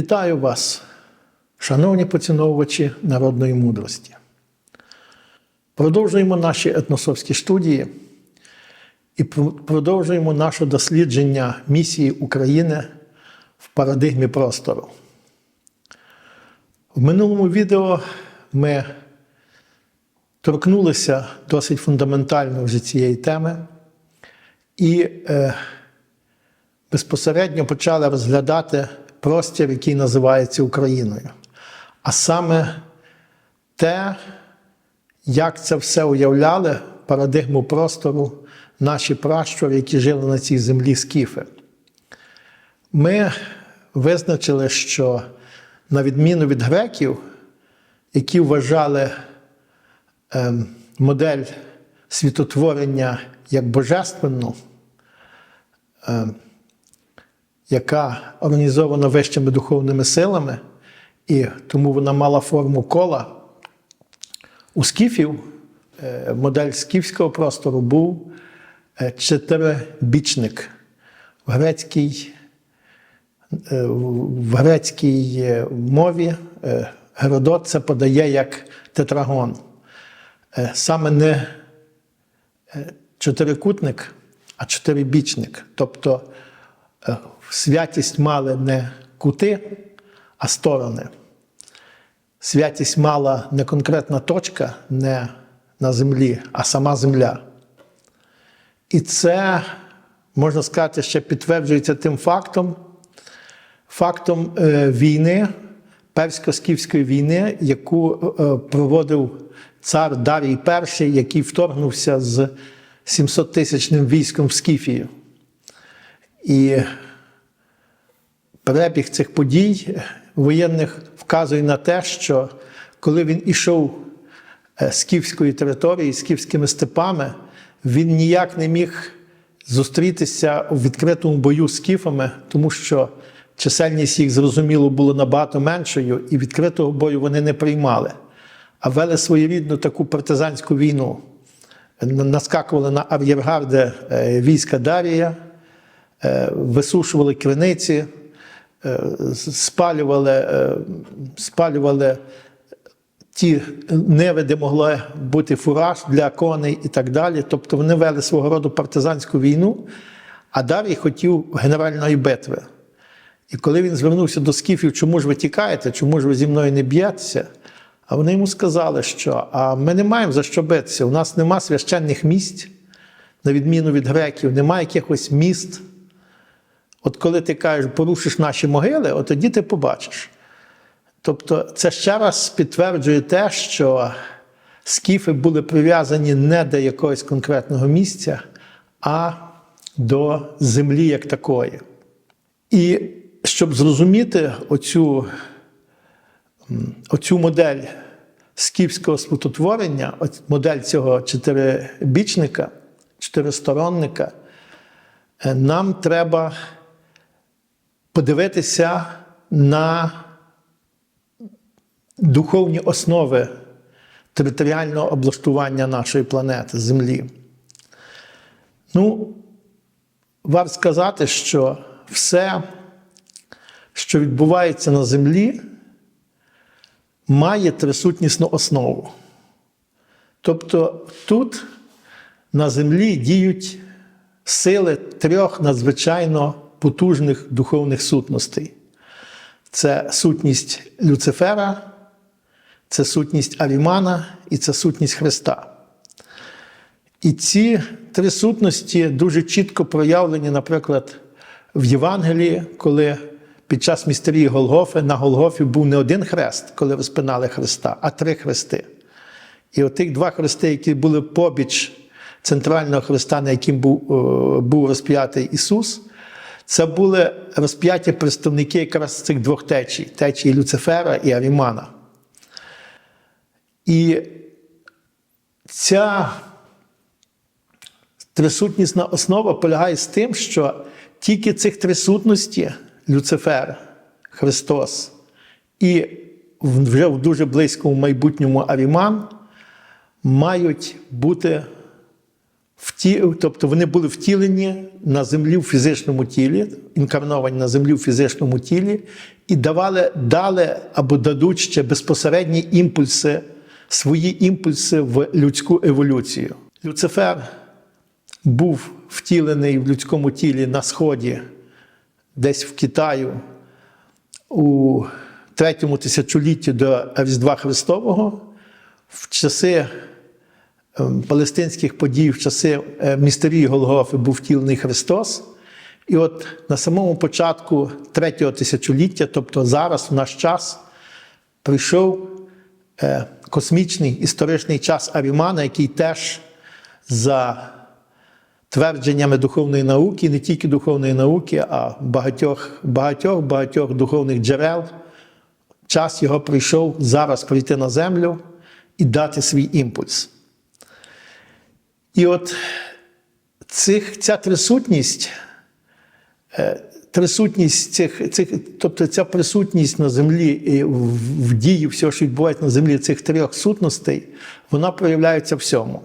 Вітаю вас, шановні поціновувачі народної мудрості. Продовжуємо наші етносовські студії і продовжуємо наше дослідження місії України в парадигмі простору. В минулому відео ми торкнулися досить фундаментально вже цієї теми і е, безпосередньо почали розглядати простір, який називається Україною. А саме те, як це все уявляли, парадигму простору, наші пращури, які жили на цій землі скіфи. Ми визначили, що на відміну від греків, які вважали ем, модель світотворення як божественну, ем, яка організована вищими духовними силами, і тому вона мала форму кола. У скіфів е, модель скіфського простору був е, чотирибічник. В грецькій, е, в грецькій мові Геродот це подає як тетрагон. Саме не чотирикутник, а чотирибічник. Тобто святість мали не кути, а сторони. Святість мала не конкретна точка, не на землі, а сама земля. І це, можна сказати, ще підтверджується тим фактом, фактом е, війни, персько-скіфської війни, яку е, проводив цар Дарій І, який вторгнувся з 700-тисячним військом в Скіфію. І перебіг цих подій воєнних вказує на те, що коли він ішов е, скіфської території, скіфськими степами, він ніяк не міг зустрітися у відкритому бою з скіфами, тому що чисельність їх, зрозуміло, було набагато меншою, і відкритого бою вони не приймали, а вели своєрідну таку партизанську війну. Наскакували на ар'єргарди е, війська Дарія, е, висушували криниці, спалювали, е, спалювали ті ниви, де могла бути фураж для коней і так далі. Тобто вони вели свого роду партизанську війну, а Дарій хотів генеральної битви. І коли він звернувся до скіфів, чому ж ви тікаєте, чому ж ви зі мною не б'єтеся? А вони йому сказали, що а ми не маємо за що битися. У нас нема священних місць, на відміну від греків, немає якихось міст. От коли ти кажеш, порушиш наші могили, от тоді ти побачиш. Тобто, це ще раз підтверджує те, що скіфи були прив'язані не до якогось конкретного місця, а до землі як такої. І щоб зрозуміти оцю, оцю модель скіфського світотворення, модель цього чотирибічника, чотиристоронника, е, нам треба подивитися на духовні основи територіального облаштування нашої планети Землі. Ну, варто сказати, що все, що відбувається на землі, має трисутнісну основу. Тобто тут на землі діють сили трьох надзвичайно потужних духовних сутностей. Це сутність Люцифера, це сутність Арімана і це сутність Христа. І ці три сутності дуже чітко проявлені, наприклад, в Євангелії, коли під час містерії Голгофи на Голгофі був не один хрест, коли розпинали Христа, а три хрести. І отих два хрести, які були побіч центрального хреста, на яким був, е, був розп'ятий Ісус, це були розп'яті представники якраз цих двох течій течії Люцифера і Арімана. І ця трисутнісна основа полягає з тим, що тільки цих три сутності Люцифер, Христос і вже в дуже близькому майбутньому Аріман мають бути вті, тобто вони були втілені на землі в фізичному тілі, інкарновані на землі в фізичному тілі, і давали, дали або дадуть ще безпосередні імпульси, свої імпульси в людську еволюцію. Люцифер був втілений в людському тілі на сході, десь в Китаю у третьому тисячолітті до Різдва Христового, в часи палестинських подій, в часи е, містерії Голгофи був втілений Христос. І от на самому початку третього тисячоліття, тобто зараз, в наш час, прийшов е, космічний історичний час Арімана, який теж за твердженнями духовної науки, не тільки духовної науки, а багатьох, багатьох, багатьох духовних джерел. Час його прийшов зараз прийти на землю і дати свій імпульс. І от цих, ця трисутність, е, трисутність цих, цих, тобто ця присутність на землі і в, в дії всього, що відбувається на землі, цих трьох сутностей, вона проявляється всьому.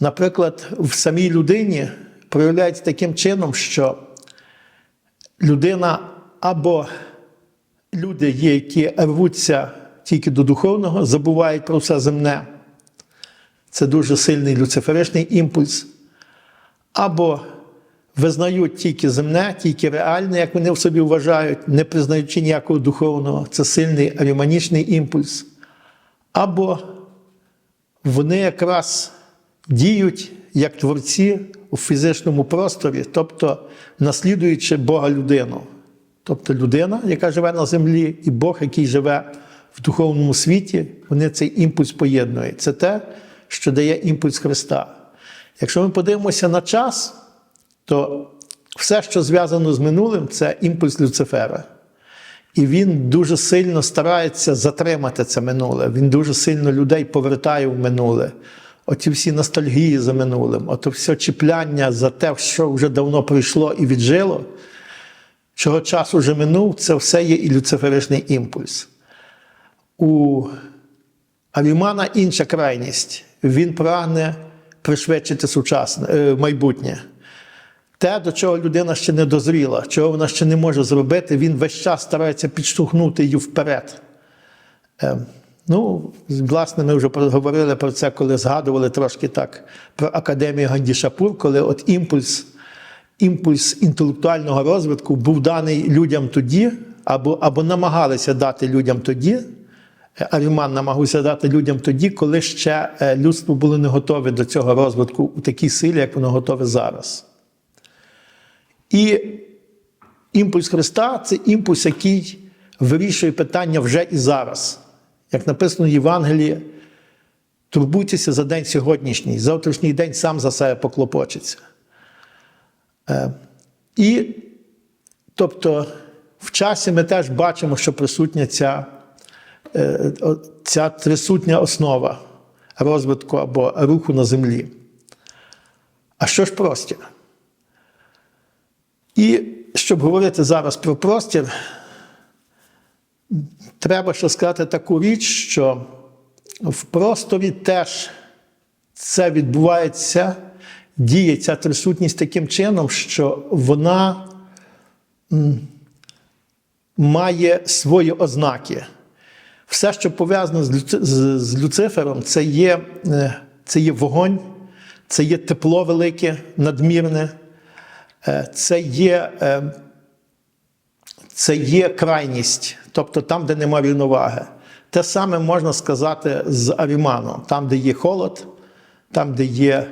Наприклад, в самій людині проявляється таким чином, що людина або люди є, які рвуться тільки до духовного, забувають про все земне. Це дуже сильний люциферичний імпульс. Або визнають тільки земне, тільки реальне, як вони в собі вважають, не признаючи ніякого духовного. Це сильний аріманічний імпульс. Або вони якраз діють як творці у фізичному просторі, тобто наслідуючи Бога людину. Тобто людина, яка живе на землі, і Бог, який живе в духовному світі, вони цей імпульс поєднують. Це те, що дає імпульс Христа. Якщо ми подивимося на час, то все, що зв'язано з минулим, це імпульс Люцифера. І він дуже сильно старається затримати це минуле. Він дуже сильно людей повертає в минуле. Оті всі ностальгії за минулим, ото все чіпляння за те, що вже давно пройшло і віджило, чого часу вже минув, це все є і люциферичний імпульс. У Авімана інша крайність. Він прагне пришвидшити сучасне е, майбутнє. Те, до чого людина ще не дозріла, чого вона ще не може зробити, він весь час старається підштовхнути її вперед. Е, Ну, власне, ми вже говорили про це, коли згадували трошки так про академію Гандішапур, коли от імпульс, імпульс інтелектуального розвитку був даний людям тоді, або, або намагалися дати людям тоді. Аріман намагався дати людям тоді, коли ще е, людство було не готове до цього розвитку у такій силі, як воно готове зараз. І імпульс Христа це імпульс, який вирішує питання вже і зараз. Як написано в Євангелії, турбуйтеся за день сьогоднішній, завтрашній день сам за себе поклопочеться. Е, І, тобто, в часі ми теж бачимо, що присутня ця, ця трисутня основа розвитку або руху на землі. А що ж простір? І щоб говорити зараз про простір, треба ще сказати таку річ, що в просторі теж це відбувається, діє ця трисутність таким чином, що вона має свої ознаки. Все, що пов'язано з, Люцифером, це є, е, це є вогонь, це є тепло велике, надмірне, е, це є. е, це є крайність, тобто там, де нема рівноваги. Те саме можна сказати з Аріманом, там, де є холод, там, де є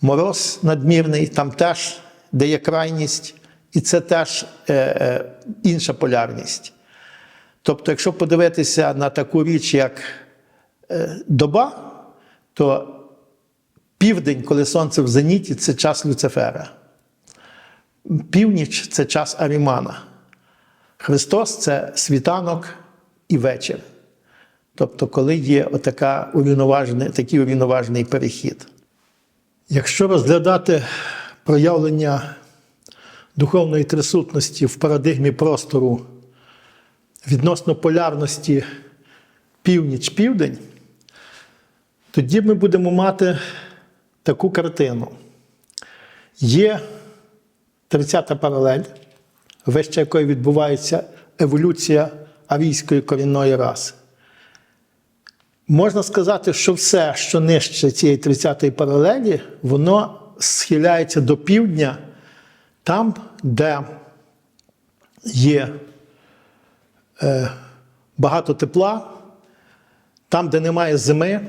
мороз надмірний, там теж де є крайність, і це теж е, е, інша полярність. Тобто, якщо подивитися на таку річ, як е, доба, то південь, коли сонце в зеніті, це час Люцифера. Північ це час Арімана. Христос це світанок і вечір. Тобто, коли є отака урівноважений, такий урівноважений перехід. Якщо розглядати проявлення духовної трисутності в парадигмі простору відносно полярності північ-південь, тоді ми будемо мати таку картину. Є 30-та паралель, вище якої відбувається еволюція арійської корінної раси. Можна сказати, що все, що нижче цієї 30-ї паралелі, воно схиляється до півдня, там, де є багато тепла, там, де немає зими,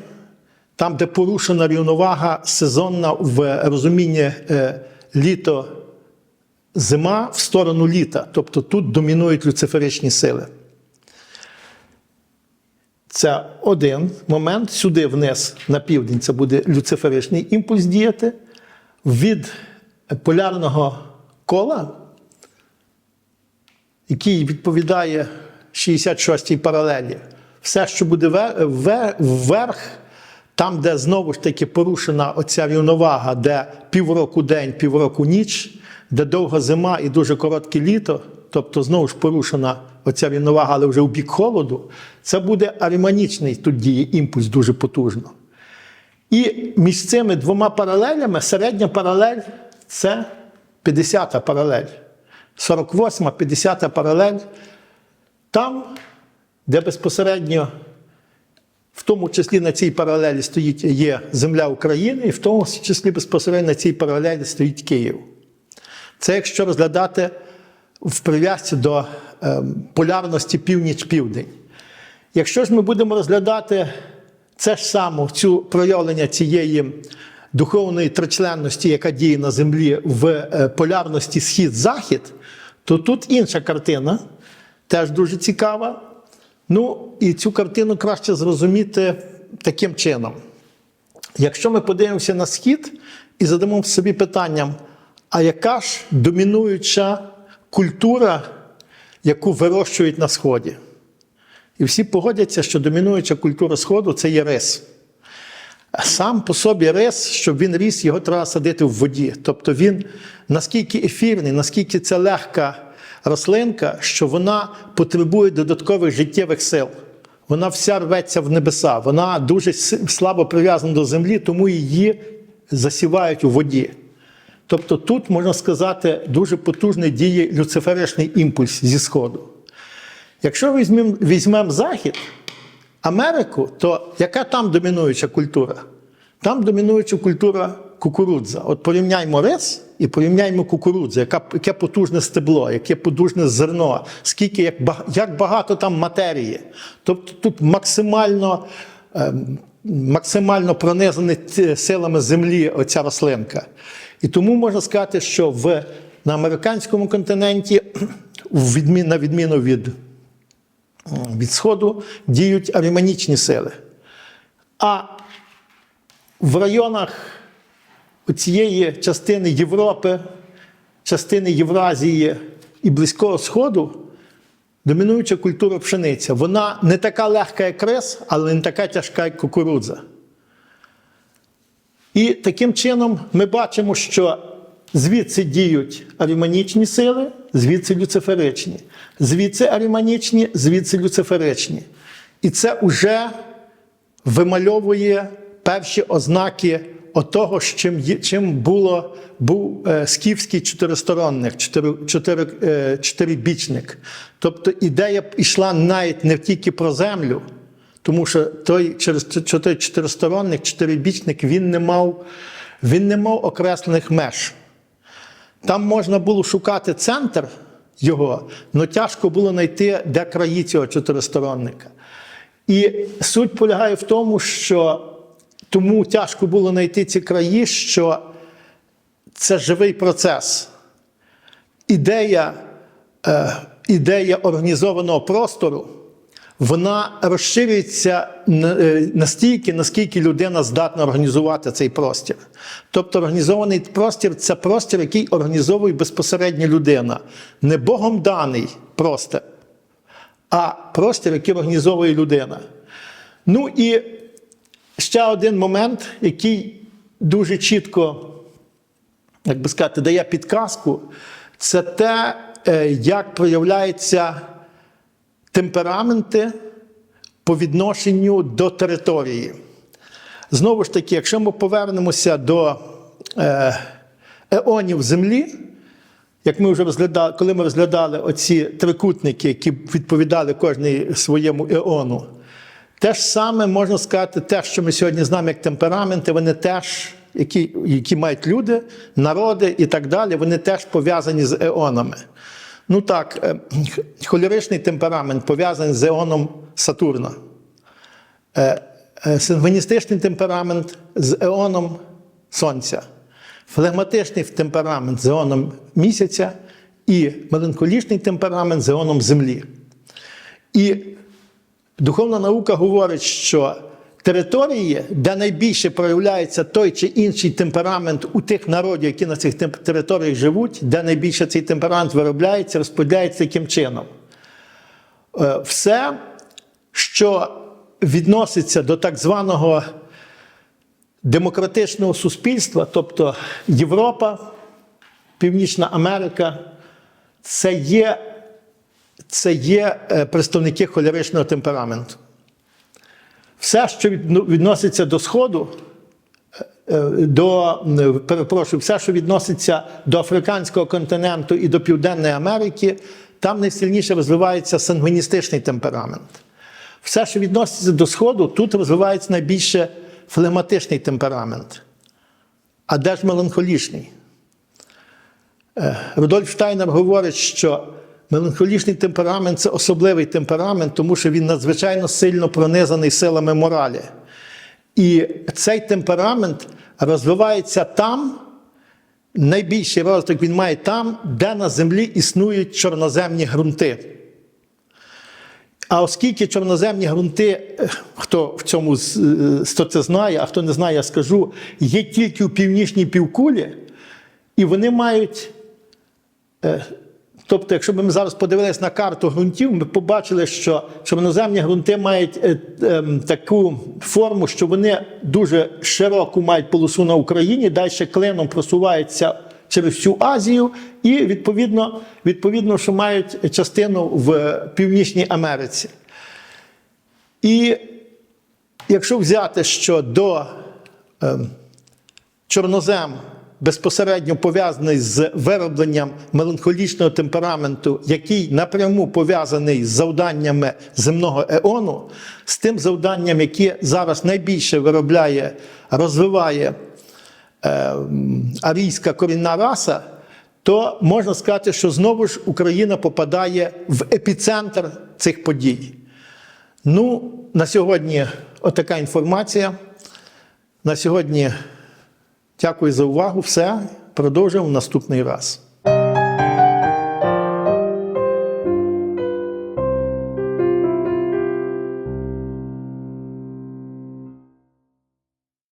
там, де порушена рівновага сезонна в розумінні е, літо, зима в сторону літа. Тобто тут домінують люциферичні сили. Це один момент. Сюди вниз на південь це буде люциферичний імпульс діяти. Від полярного кола, який відповідає 66-й паралелі, все, що буде ве- ве- вверх, там, де знову ж таки порушена оця рівновага, де півроку день, півроку ніч, де довга зима і дуже коротке літо, тобто знову ж порушена оця рівновага, але вже у бік холоду, це буде аріманічний тут діє імпульс дуже потужно. І між цими двома паралелями середня паралель це 50-та паралель. 48-та, 50-та паралель. Там, де безпосередньо, в тому числі на цій паралелі стоїть є земля України, і в тому числі безпосередньо на цій паралелі стоїть Київ. Це якщо розглядати в прив'язці до ем, полярності північ-південь. Якщо ж ми будемо розглядати це ж саме, цю проявлення цієї духовної тричленності, яка діє на землі в е, полярності схід-захід, то тут інша картина, теж дуже цікава. Ну, і цю картину краще зрозуміти таким чином. Якщо ми подивимося на схід і задамо собі питанням, а яка ж домінуюча культура, яку вирощують на Сході? І всі погодяться, що домінуюча культура Сходу це є рис. Сам по собі рис, щоб він ріс, його треба садити в воді. Тобто він наскільки ефірний, наскільки це легка рослинка, що вона потребує додаткових життєвих сил. Вона вся рветься в небеса, вона дуже слабо прив'язана до землі, тому її засівають у воді. Тобто тут, можна сказати, дуже потужний діє люциферичний імпульс зі Сходу. Якщо візьмемо візьмем Захід, Америку, то яка там домінуюча культура? Там домінуюча культура кукурудза. От порівняймо рис і порівняймо кукурудзу, яка, яке потужне стебло, яке потужне зерно, скільки, як, як багато там матерії. Тобто тут максимально, ем, максимально пронизана силами землі оця рослинка. І тому можна сказати, що в, на американському континенті, на відміну від від Сходу діють аріманічні сили. А в районах цієї частини Європи, частини Євразії і Близького Сходу домінуюча культура пшениця. Вона не така легка, як рис, але не така тяжка, як кукурудза. І таким чином ми бачимо, що звідси діють аріманічні сили, звідси люциферичні. Звідси аріманічні, звідси люциферичні. І це вже вимальовує перші ознаки отого, чим, чим було, був е, скіфський чотиристоронник, чотири, е, чотирибічник. Тобто ідея йшла навіть не тільки про землю, тому що той той чотиристоронник, чотирибічник, він не мав, він не мав окреслених меж. Там можна було шукати центр його, але тяжко було знайти, де краї цього чотиристоронника. І суть полягає в тому, що тому тяжко було знайти ці краї, що це живий процес. Ідея, е, ідея організованого простору, вона розширюється е, настільки, наскільки людина здатна організувати цей простір. Тобто організований простір це простір, який організовує безпосередньо людина. Не Богом даний простір, а простір, який організовує людина. Ну і ще один момент, який дуже чітко, як би сказати, дає підказку, це те, е, як проявляються темпераменти по відношенню до території. Знову ж таки, якщо ми повернемося до е, еонів Землі, як ми вже розглядали, коли ми розглядали оці трикутники, які відповідали кожній своєму еону, те ж саме можна сказати, те, що ми сьогодні знаємо як темпераменти, вони теж, які, які мають люди, народи і так далі, вони теж пов'язані з еонами. Ну так, е, холеричний темперамент пов'язаний з еоном Сатурна. Е, е, темперамент з еоном Сонця, флегматичний темперамент з еоном місяця і меланхолічний темперамент з еоном Землі. І духовна наука говорить, що території, де найбільше проявляється той чи інший темперамент у тих народів, які на цих територіях живуть, де найбільше цей темперамент виробляється, розподіляється таким чином. Е, Все, що відноситься до так званого демократичного суспільства, тобто Європа, Північна Америка, це є, це є е, представники холеричного темпераменту. Все, що відноситься до Сходу, е, е, до, перепрошую, все, що відноситься до африканського континенту і до Південної Америки, там найсильніше розвивається сангвіністичний темперамент. Все, що відноситься до Сходу, тут розвивається найбільше флегматичний темперамент. А де ж меланхолічний? Рудольф Штайнер говорить, що меланхолічний темперамент це особливий темперамент, тому що він надзвичайно сильно пронизаний силами моралі. І цей темперамент розвивається там, найбільший розвиток він має там, де на землі існують чорноземні ґрунти. А оскільки чорноземні ґрунти, е, хто в цьому е, хто це знає, а хто не знає, я скажу, є тільки у північній півкулі, і вони мають. Е, Тобто, якщо б ми зараз подивилися на карту ґрунтів, ми побачили, що чорноземні ґрунти мають е, ем, таку форму, що вони дуже широку мають полосу на Україні, далі клином просуваються через всю Азію, і відповідно, відповідно, що мають частину в Північній Америці. І якщо взяти, що до ем, чорнозем безпосередньо пов'язаний з виробленням меланхолічного темпераменту, який напряму пов'язаний з завданнями земного еону, з тим завданням, яке зараз найбільше виробляє, розвиває е, арійська корінна раса, то можна сказати, що знову ж Україна попадає в епіцентр цих подій. Ну, на сьогодні отака інформація. На сьогодні дякую за увагу. Все. Продовжимо в наступний раз.